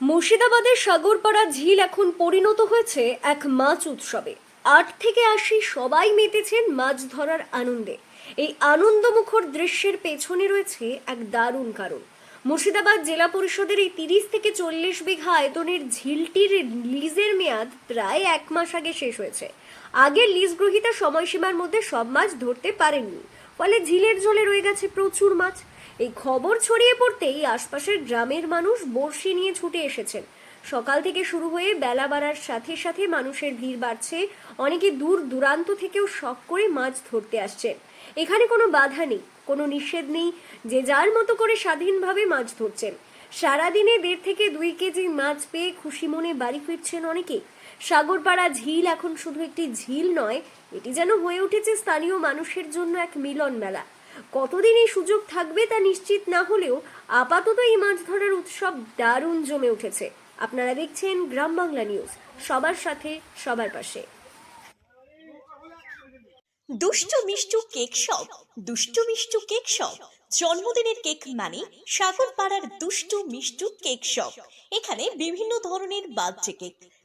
মুর্শিদাবাদের সাগরপাড়া ঝিল এখন পরিণত হয়েছে এক মাছ উৎসবে। আট থেকে আশি সবাই মেতেছেন মাছ ধরার আনন্দে। এই আনন্দমুখর দৃশ্যের পেছনে রয়েছে এক দারুণ কারণ। মুর্শিদাবাদ জেলা পরিষদের এই তিরিশ থেকে চল্লিশ বিঘা আয়তনের ঝিলটির লিজের মেয়াদ প্রায় এক মাস আগে শেষ হয়েছে। আগের লিজ গ্রহীতা সময়সীমার মধ্যে সব মাছ ধরতে পারেননি। ফলে ঝিলের জলে রয়ে গেছে প্রচুর মাছ। এই খবর ছড়িয়ে পড়তেই আশপাশের গ্রামের মানুষ বড়শি নিয়ে ছুটে এসেছেন। সকাল থেকে শুরু হয়ে বেলা বাড়ার সাথে সাথে মানুষের ভিড় বাড়ছে। অনেকে দূর দূরান্ত থেকেও শখ করে মাছ ধরতে আসছেন এখানে কোনো বাধা নেই, কোনো নিষেধ নেই। যে যার মতো করে স্বাধীনভাবে মাছ ধরছেন। সারাদিনে দেড় থেকে দুই কেজি মাছ পেয়ে খুশি মনে বাড়ি ফিরছেন অনেকেই সাগরপাড়া ঝিল এখন শুধু একটি ঝিল নয়, এটি যেন হয়ে উঠেছে স্থানীয় মানুষের জন্য এক মিলন মেলা। কতদিন এই সুযোগ থাকবে তা নিশ্চিত না হলেও আপাতত এই মাছ ধরার উৎসব দারুণ জমে উঠেছে। আপনারা দেখছেন গ্রাম বাংলা নিউজ, সবার সাথে, সবার পাশে। দুষ্টু Mishtu cake shop, Dushtu Mishtu cake shop. জন্মদিনের কেক মানে সাগর পাড়ার দুষ্টু মিষ্টু কেক শপ। এখানে বিভিন্ন ধরনের বার্থডে কেক।